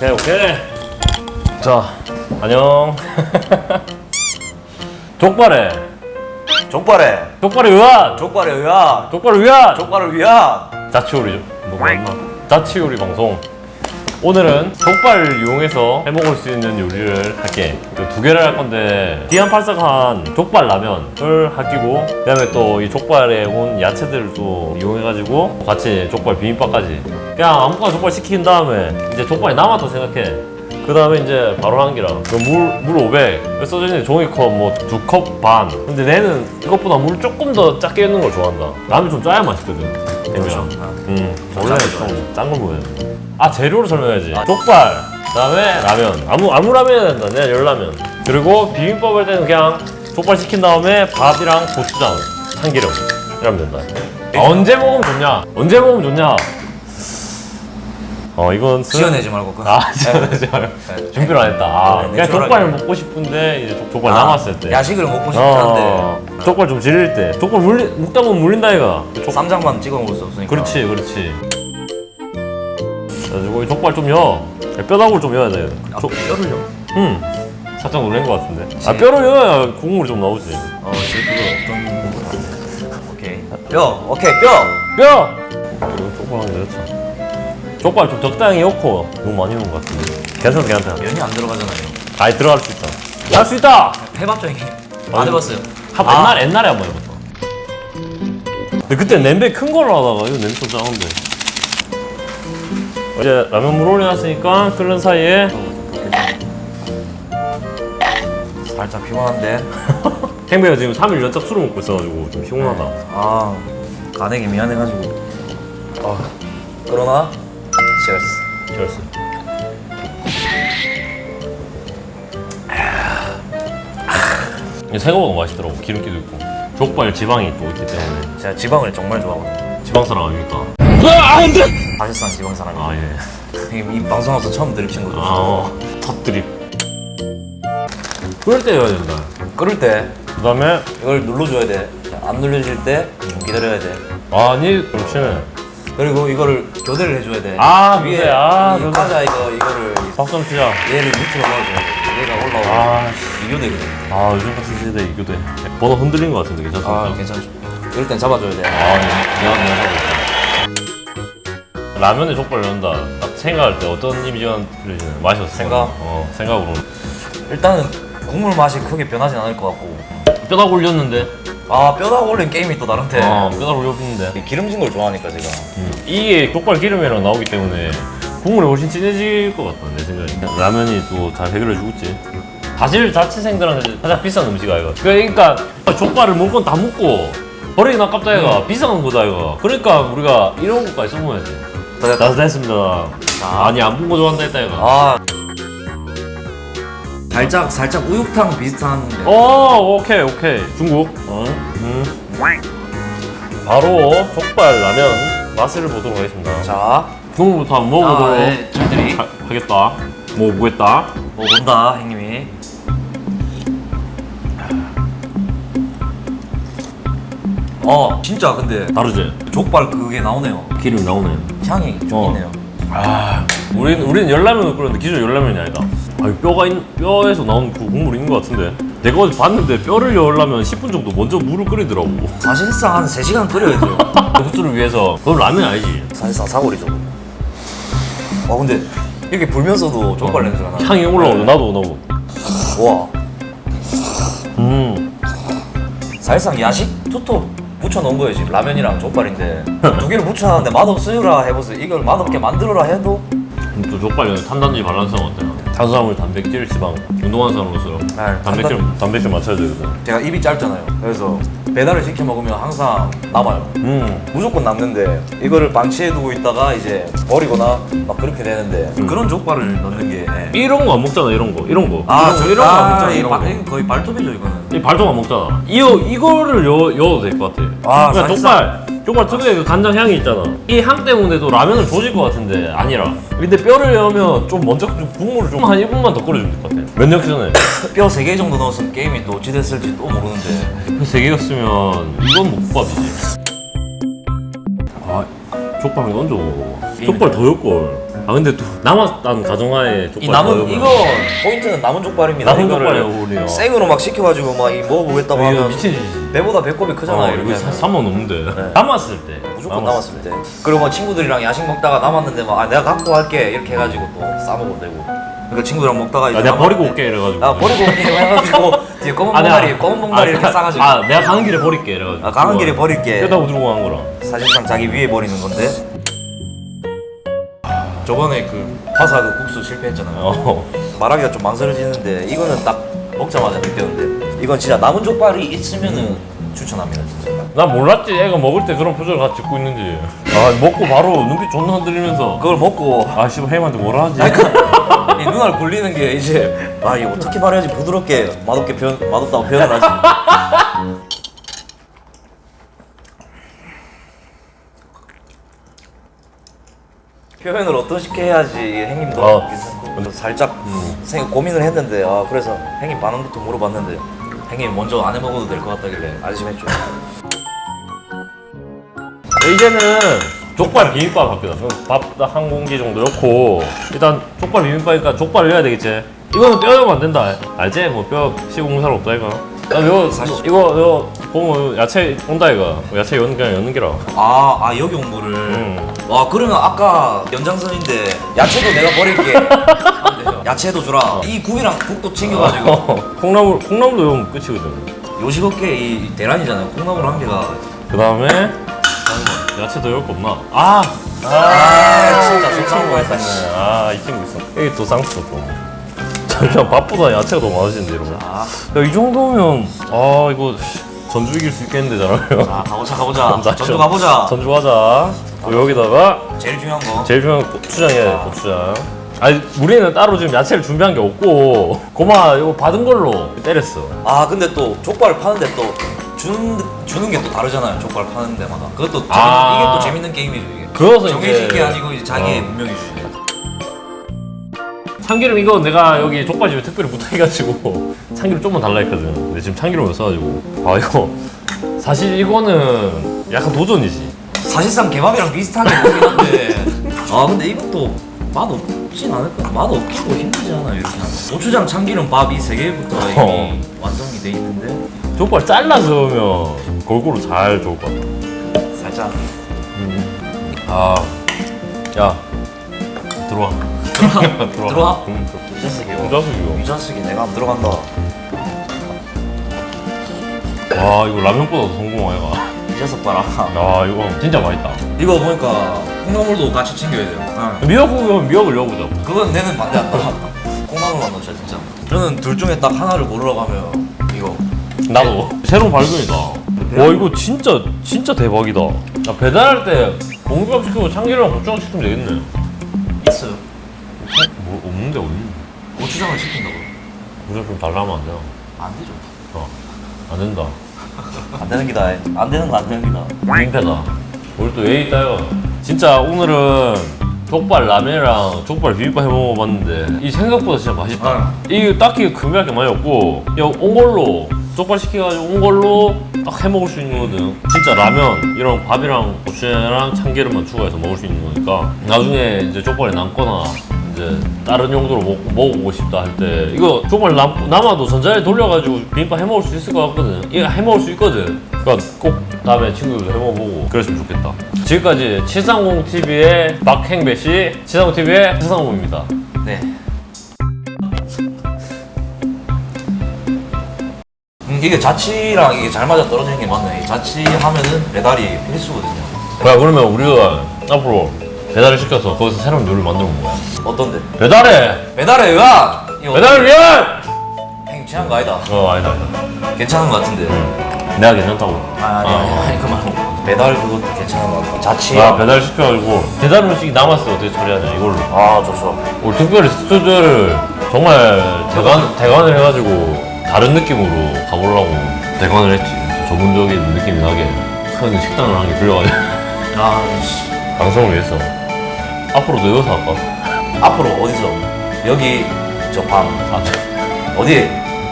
오케이 오케이. 자 안녕. 족발에. 족발에. 족발에 의한. 족발에 의한. 족발을 위한. 족발을 위한. 자취요리? 자취요리 방송 오늘은 족발을 이용해서 해먹을 수 있는 요리를 할게 그두 개를 할 건데 기안팔삭한 족발 라면을 할끼고 그 다음에 또 이 족발에 온 야채들을 또 이용해가지고 같이 족발 비빔밥까지 그냥 아무거나 족발 시킨 다음에 이제 족발이 남았다 생각해 그 다음에 이제 바로 한 끼랑 물, 물 500. 여기 써져 있는 종이컵 뭐 두 컵 반. 근데 얘는 이것보다 물 조금 더 작게 넣는 걸 좋아한다. 라면 좀 짜야 맛있거든. 그렇죠. 음, 원래. 좀짠걸 먹어야 돼. 아, 재료를 설명해야지. 족발, 그 다음에 라면. 아무, 아무 라면이 된다. 내가 열라면. 그리고 비빔밥 할 때는 그냥 족발 시킨 다음에 밥이랑 고추장, 참기름. 이러면 된다. 아, 언제 먹으면 좋냐? 언제 먹으면 좋냐? 어, 이건 쓰- 지어내지 말고 그 아, 지어내지 말고. 네. 준비를 안 했다. 아, 네, 그냥 내추럴하게. 족발 먹고 싶은데 이제 족- 족발 아, 남았을 때. 야식을 먹고 싶었는데 어, 족발 좀 지릴 때. 족발 물리, 먹다 보면 물린다 이가. 족- 쌈장만 찍어 먹을 수 없으니까 그렇지, 그렇지. 그래가지고 이 족발 좀 여. 뼈다구를 좀 여야 돼. 아, 조, 뼈를요? 음, 살짝 놀란 것 같은데. 아. 뼈를 여야 국물이 좀 나오지. 어 지금 그거 어떤 오케이 뼈 오케이 뼈 뼈. 이거 족발 하기 늦었죠. 족발 좀 적당히 넣고 너무 많이 넣은 것 같은데. 괜찮아, 괜찮아. 면이 안 들어가잖아요 아예 들어갈 수 있다. 할 수 있다. 해봤죠 이게 안 아니, 해봤어요 한 아. 옛날 옛날에 한 번 해봤다. 근데 그때 냄비 큰 걸로 하다가 이거 냄비 좀 작은데. 이제 라면 물 올려놨으니까 끓는 사이에 살짝 피곤한데 탱배가 지금 3일 연속 술을 먹고 있어가지고 좀 피곤하다. 아 간에게 미안해가지고 아 그러나 치얼스 치얼스. 이게 생각보다 맛있더라고. 기름기도 있고. 족발 지방이 또 있기 때문에. 제가 지방을 정말 좋아하거든요 지방 사람 아닙니까? 사실상 지방 사람이 아 예. 이, 이 방송하면서 처음 들으신 거죠 아 어. 첫 드립. 끓을 때 해야 된다. 끓을 때 그 다음에 이걸 눌러줘야 돼 안 눌려질 때좀 기다려야 돼 아니 그렇지. 그리고 이거를 교대를 해줘야 돼 아, 위에 교대. 아, 이 교대. 과자 이거 이거를 박수 한번 치자. 얘를 밑으로 넣어줘야 돼 얘가 올라오고 아, 이교대거든 아 요즘 같은 시대에 이교대 번호 흔들린 것 같은데 괜찮습니까? 아 괜찮죠 이럴 땐 잡아줘야 돼 아, 미안, 미안. 라면에 족발 넣는다. 딱 생각할 때 어떤? 맛이 어떻습니까? 생각? 어, 생각으로. 일단은 국물 맛이 크게 변하진 않을 것 같고 뼈다 굴렸는데? 아 뼈다가 올린 게임이 또 다른데 어, 뼈다 굴렸는데? 기름진 걸 좋아하니까 제가 음, 이게 족발 기름이랑 나오기 때문에 국물이 훨씬 진해질 것 같다, 내 생각에. 라면이 또 잘 해결해 주겠지. 사실 자취생들한테 가장 비싼 음식 아이가. 그러니까 족발을 먹건 다 먹고 버리긴 아깝다 이가 비싼 거다 이가. 그러니까 우리가 이런 것까지 써먹어야지. 다다 됐습니다. 아니 안 본 거 좋아한다 했다 이가. 아 살짝 살짝 우육탕 비슷한데 어 오케이 오케이 중국. 어, 음. 바로 족발 라면 맛을 보도록 하겠습니다. 자 국물부터 한번 먹어보도록 아, 네, 저희들이 하, 하겠다. 먹어보겠다. 뭐 본다 형님 이어 진짜 근데 다르지? 족발 그게 나오네요 기름 나오네. 향이 좀 어. 있네요 아, 우린 우린 열라면을 끓였는데 기존 열라면이 아니다. 아, 뼈가 있, 뼈에서 나온 그 국물 있는 것 같은데. 내가 어제 봤는데 뼈를 열려면 10분 정도 먼저 물을 끓이더라고. 사실상 한 3시간 끓여야죠 후추를 위해서. 그건 라면 아니지. 사실상 사골이죠 와 근데 이렇게 불면서도 족발 냄새가 나 향이 올라오죠. 나도 나도. 와 음. 사실상 야식 투톱 붙여 놓은 거예요 지금. 라면이랑 족발인데. 두 개를 붙여놨는데 맛없으라 해보세요. 이걸 맛없게 만들어라 해도 또 족발은 탄단지 밸런스가 어때요? 탄수화물, 단백질, 지방. 운동하는 사람으로서 아, 단백질 단백질 맞춰야 되거든. 제가 입이 짧잖아요 그래서 배달을 시켜 먹으면 항상 남아요 음. 무조건 남는데 이거를 방치해 두고 있다가 이제 버리거나 막 그렇게 되는데 음. 그런 족발을 넣는 게 이런 거 안 먹잖아. 이런 거. 이런 거. 아, 이런 거, 이런 거안 먹잖아. 이 이런 바- 거. 이거 거의 발톱이죠 이거는 이 발톱 안 먹잖아. 이거 이거를 여, 여도 될 것 같아. 아, 그러니까 사실상- 족발 족발 특유의 그 간장 향이 있잖아. 이 향 때문에도 라면을 조질 것 같은데 아니라. 근데 뼈를 여면 좀 먼저 좀 국물을 좀 한 1분만 더 끓여주면 될 것 같아. 몇년 전에 뼈 3개 정도 넣었으면 게임이 또 어찌 됐을지 또 모르는데 그세 개였으면 이건 먹밥이지. 아 족발 이거 얹어 먹어. 족발 더 였걸. 아 근데 또 남았단 가정하에 족발 이 남은 이거 포인트는 남은 족발입니다. 남은 이거를 족발이에요, 우리요. 생으로 막 시켜가지고 막 이 먹어보겠다고 이거 하면 미친 짓이지. 배보다 배꼽이 크잖아 어, 이렇게. 이거 하면. 3만 넘는데 네. 남았을 때 무조건 남았을 때. 그리고 뭐 친구들이랑 야식 먹다가 남았는데 막 아 내가 갖고 갈게 이렇게 해가지고 또 싸먹으면 되고. 그러니까 친구들이랑 먹다가 이제 아, 내가 버리고 남았는데 올게 이래가지고 아 버리고 올게 해가지고 뒤에 검은 아, 봉다리 검은 봉다리 아, 이렇게 싸가지고 아 내가 가는 길에 버릴게 이래가지고 아, 가는 길에 버릴게. 끄다고 들고 간 거라 사실상 자기 위에 버리는 건데. 저번에 그 화사 그 국수 실패했잖아요. 어. 말하기가 좀 망설여지는데 이거는 딱 먹자마자 느꼈는데 이건 진짜 남은 족발이 있으면은 추천합니다 진짜. 난 몰랐지 애가 먹을 때 그런 표정을 같이 짓고 있는지 아 먹고 바로 눈빛 존나 흔들리면서 그걸 먹고 아 씨발 혜임한테 뭐라 하지 이 눈알 굴리는 게 이제 아 이거 어떻게 말해야지 부드럽게 맛없게 표현 맛없다고 표현을 하지. 표현을 어떻게 해야지 행님도 어. 괜찮고 살짝 생 고민을 했는데 아 그래서 행님 반응부터 물어봤는데 행님 먼저 안 해 먹어도 될 것 같다길래 안심했죠. 이제는 족발 비빔밥 합니다 밥한 공기 정도 넣고 일단 족발 비빔밥이니까 족발을 넣어야 되겠지 이거는 뼈 넣으면 안 된다 알지? 뭐 뼈 시공사로 없다 이거 야, 이거 사실- 이거 이거 보면 야채 온다 이거 야채 연 그냥 여는 기라 아, 아 여기 온 거를. 음. 와 그러면 아까 연장선인데 야채도 내가 버릴게. 안 돼요. 야채도 주라. 이 국이랑 국도 챙겨가지고 콩나물 콩나물도 넣으면 끝이거든 요식 업계 이 대란이잖아요. 콩나물 한 개가. 그 다음에 야채 더 넣을 거 없나? 아! 아 진짜 이 속상한 거 했다. 있네. 아, 이 친구 있어. 여기 또 쌍수 좀. 잠시만, 밥보다 야채가 더 많으신데, 이러면. 아, 야, 이 정도면, 아, 이거 전주 이길 수 있겠는데, 잘하면. 아 가보자 가보자. 전주 가보자. 전주 가자. 또 여기다가 제일 중요한 거. 제일 중요한 건 고추장이야, 돼, 아. 고추장. 아니, 우리는 따로 지금 야채를 준비한 게 없고, 고마, 이거 받은 걸로 때렸어. 아 근데 또 족발을 파는데 또 주는 주는 게 또 다르잖아요. 족발 파는 데마다. 그것도 재밌는, 아. 이게 또 재밌는 게임이죠 이게. 그어서 정해진 이제- 게 아니고 이제 자기의 어. 문명이 주지. 참기름 이거 내가 여기 족발집에 특별히 부탁해가지고 참기름 좀만 달라 했거든. 근데 지금 참기름을 써가지고. 아 이거 사실 이거는 약간 도전이지. 사실상 개밥이랑 비슷하게 보긴 한데. 아 근데 이것도 맛 없진 않을까? 맛 없기도 힘들지 않아요 이렇게 하면? 고추장 참기름 밥 이 세 개부터 이미 어. 완성이 돼 있는데. 족발 잘라서 넣으면 골고루 잘 좋을 것 같아. 살짝. 아야 들어와 들어와? 응 유자식이요 부자숙이요 유자식이 내가 한번 들어간다. 와 이거 라면보다 더 성공 아이가. 유자식 봐라. 야 이거 진짜 맛있다. 이거 보니까 콩나물도 같이 챙겨야 돼요. 미역국이면 미역을 넣어보자. 그건 내는 반대한다 콩나물만 넣자 진짜. 저는 둘 중에 딱 하나를 고르라고 하면 이거. 나도. 새로운 발견이다. 와 이거 진짜 진짜 대박이다. 야, 배달할 때 공깃밥 시키고 참기름랑 고추장 시키면 되겠네 뭐 없는데 어디? 고추장을 시킨다고 고추장 좀 달라면 안 되나? 안 되죠 어, 안 된다. 안 되는 기다 안 되는 거 안 되는 기다 민폐다. 우리 또 예의 있다요. 진짜 오늘은 족발 라면이랑 족발 비빔밥 해 먹어봤는데 이 생각보다 진짜 맛있다. 아. 이게 딱히 금비할 게 많이 없고 그냥 온 걸로 족발 시켜가지고 온 걸로 딱 해 먹을 수 있는 거거든. 진짜 라면 이런 밥이랑 고추장이랑 참기름만 추가해서 먹을 수 있는 거니까 나중에 이제 족발이 남거나 이제 다른 용도로 먹, 먹어보고 싶다 할 때 이거 족발 남, 남아도 전자레 돌려가지고 비빔밥 해 먹을 수 있을 것 같거든. 이거 해 먹을 수 있거든. 그러니까 꼭 다음에 친구들도 해 먹어보고 그랬으면 좋겠다. 지금까지 730TV의 박행배 씨, 730TV의 최상호입니다. 네. 음, 이게 자취랑 이게 잘 맞아 떨어지는 게 맞네. 이 자취하면은 배달이 필수거든요. 야 그러면 우리가 앞으로 배달을 시켜서 거기서 새로운 요리를 만들어 본 거야. 어떤데? 배달해! 배달의 의한! 이거 배달을 위한! 행 취한 거 아니다. 어 아니다 아니다. 괜찮은 거 같은데. 내가 괜찮다고. 아, 아니, 아니, 아니, 그 말고. 배달 그것도 괜찮은 거 같고. 자취. 아 배달 시켜가지고 배달 음식이 남았을 때 어떻게 처리하냐 이걸로. 아, 좋죠. 우리 특별히 스튜디오를 정말 대관, 대관을 해가지고 다른 느낌으로 가보려고 대관을 했지 좀 전문적인 느낌이 나게 큰 식당을 한 개 빌려가지고 아, 씨. 방송을 위해서 앞으로도 여기서 할까? 앞으로 어디서? 여기, 저 방. 아, 저- 어디?